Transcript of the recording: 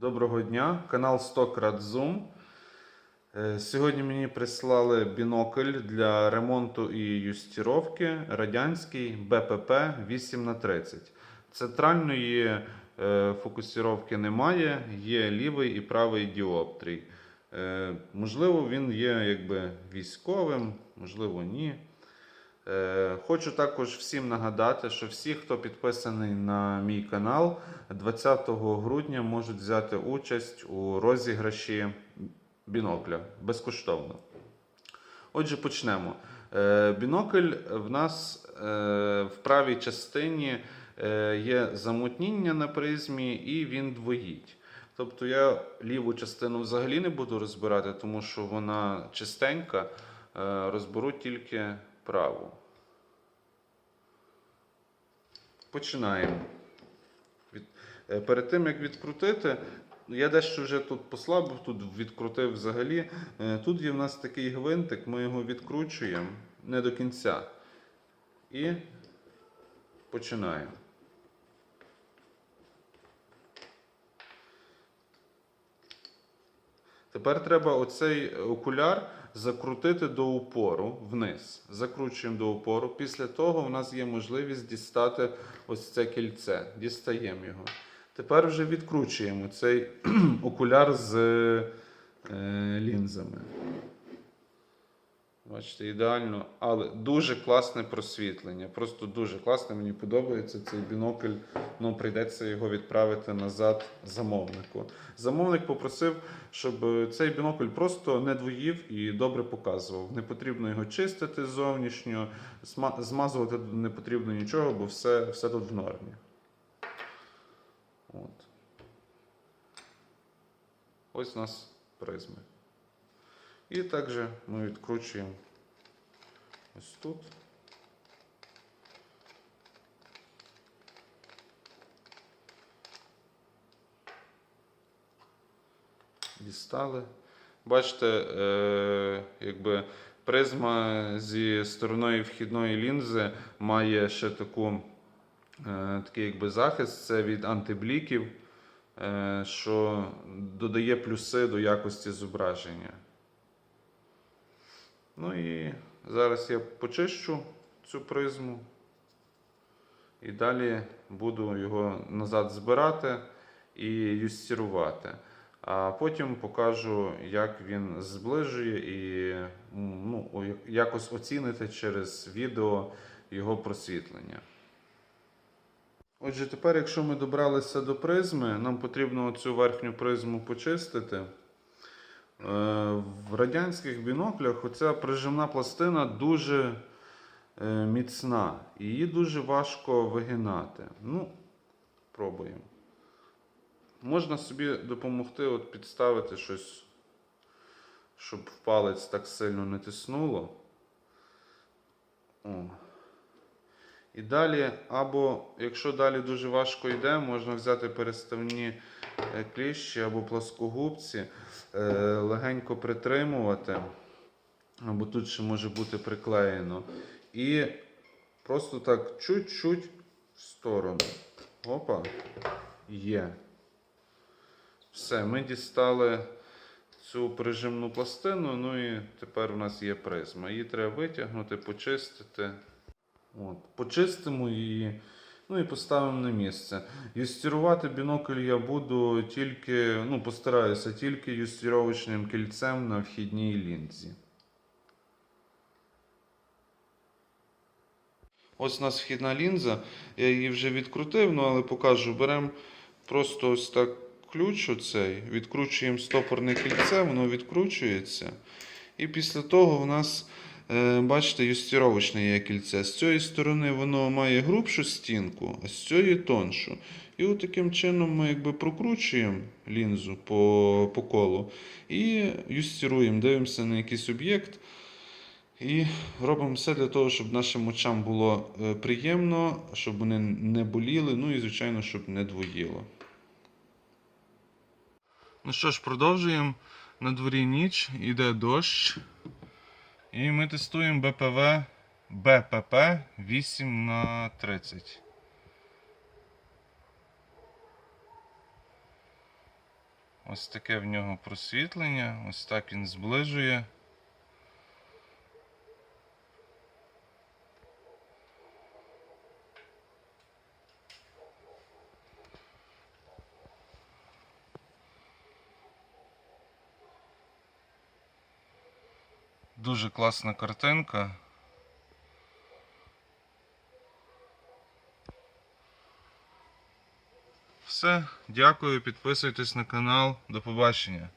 Доброго дня, канал 100 крат Zoom. Сьогодні мені прислали бінокль для ремонту і юстіровки радянський БПП 8х30. Центральної е, фокусіровки немає, є лівий і правий діоптрій. Е, Можливо, він є якби військовим, можливо, ні. Е, Хочу також всім нагадати, що всі, хто підписаний на мій канал, 20 грудня можуть взяти участь у розіграші бінокля безкоштовно. Отже, почнемо. Е, Бінокль в нас е, в правій частині є замутніння на призмі і він двоїть. Тобто я ліву частину взагалі не буду розбирати, тому що вона чистенька. Розберу тільки праву. Починаємо. Е, Перед тим як відкрутити, я дещо вже тут послабив, тут відкрутив взагалі. Е, Тут є в нас такий гвинтик, ми його відкручуємо не до кінця. І починаємо. Тепер треба оцей окуляр закрутити до упору вниз. Закручуємо до упору. Після того в нас є можливість дістати ось це кільце. Дістаємо його. Тепер вже відкручуємо цей окуляр з е, лінзами. Бачите, ідеально, але дуже класне просвітлення. Просто дуже класне. Мені подобається цей бінокль. Ну, прийдеться його відправити назад замовнику. Замовник попросив, щоб цей бінокль просто не двоїв і добре показував. Не потрібно його чистити зовнішньо, змазувати не потрібно нічого, бо все, все тут в нормі. От. Ось у нас призми. І також ми відкручуємо ось тут. Дістали. Бачите, е, якби призма зі стороною вхідної лінзи має ще таку, е, такий якби захист це від антибліків, е, що додає плюси до якості зображення. Ну і зараз я почищу цю призму. І далі буду його назад збирати і юстірувати. А потім покажу, як він зближує і ну, якось оцінити через відео його просвітлення. Отже, тепер, якщо ми добралися до призми, нам потрібно цю верхню призму почистити. Е, В радянських біноклях оця прижимна пластина дуже е, міцна. Її дуже важко вигинати. Ну, пробуємо. Можна собі допомогти от підставити щось, щоб палець так сильно не тиснуло. О. І далі, або якщо далі дуже важко йде, можна взяти переставні е, кліщі або плоскогубці, е, легенько притримувати, або тут ще може бути приклеєно. І просто так чуть-чуть в сторону. Опа, є. Все, ми дістали цю прижимну пластину, ну і тепер у нас є призма. Її треба витягнути, почистити. От, почистимо її, ну і поставимо на місце. Юстірувати бінокль я буду тільки, ну, постараюся тільки юстіровочним кільцем на вхідній лінзі. Ось у нас вхідна лінза. Я її вже відкрутив, ну але покажу. Беремо просто ось так ключ оцей, відкручуємо стопорне кільце, воно відкручується. І після того у нас, бачите, юстіровочне є кільце. З цієї сторони воно має грубшу стінку, а з цієї тоншу. І от таким чином ми якби прокручуємо лінзу по, по колу і юстіруємо, дивимося на якийсь об'єкт. І робимо все для того, щоб нашим очам було е, приємно, щоб вони не боліли, ну і, звичайно, щоб не двоїло. Ну що ж, продовжуємо. На дворі ніч, іде дощ. І ми тестуємо БПВ БПП 8 на 30. Ось таке в нього просвітлення, ось так він зближує. Дуже класна картинка. Все, дякую, підписуйтесь на канал. До побачення.